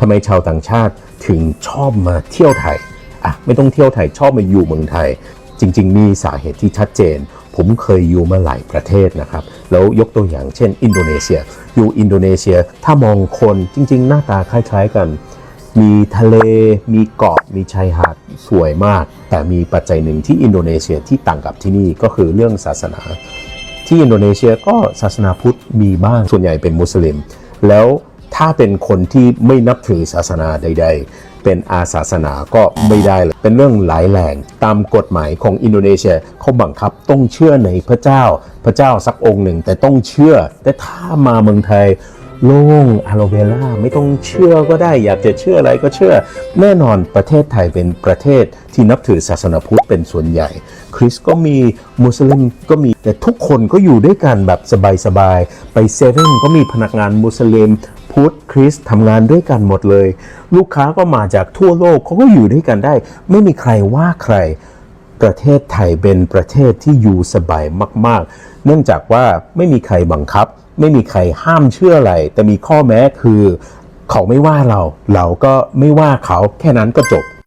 ทำไมชาวต่างชาติถึงชอบมาเที่ยวไทยอะไม่ต้องเที่ยวไทยชอบมาอยู่เมืองไทย จริง ๆ มีสาเหตุที่ชัดเจน ผมเคยอยู่มาหลายประเทศนะครับ แล้วยกตัวอย่างเช่น อินโดนีเซีย อยู่อินโดนีเซียถ้ามองคนจริง ๆ หน้าตาคล้าย ๆ กัน มีทะเล มีเกาะมีชายหาดสวยมาก แต่มีปัจจัยหนึ่งที่อินโดนีเซียที่ต่างกับที่นี่ก็คือเรื่องศาสนา ที่อินโดนีเซียก็ศาสนาพุทธมีบ้างส่วนใหญ่เป็นมุสลิม แล้ว ถ้าเป็นคนที่ไม่นับถือศาสนาใด ๆ เป็นอาศาสนาก็ไม่ได้เลยเป็นเรื่องหลายแหล่งตามกฎหมายของอินโดนีเซียเขาบังคับต้องเชื่อในพระเจ้า พระเจ้าสักองค์หนึ่งแต่ต้องเชื่อ แต่ถ้ามาเมืองไทยโล่งอะโลเวล่าไม่ต้องเชื่อก็ได้ อยากจะเชื่ออะไรก็เชื่อ แน่นอนประเทศไทยเป็นประเทศที่นับถือศาสนาพุทธเป็นส่วนใหญ่ คริสต์ก็มีมุสลิมก็มีแต่ทุกคนก็อยู่ด้วยกันแบบสบายๆ ไปเซเว่นก็มีพนักงานมุสลิม พุทธคริสต์ทำงานด้วยกันหมดเลย ลูกค้าก็มาจากทั่วโลกเขาก็อยู่ด้วยกันได้ ไม่มีใครว่าใคร ประเทศไทยเป็นประเทศที่อยู่สบายมาก ๆ เนื่องจากว่าไม่มีใครบังคับ ไม่มีใครห้ามเชื่ออะไร แต่มีข้อแม้คือ เขาไม่ว่าเรา เราก็ไม่ว่าเขาแค่นั้นก็จบ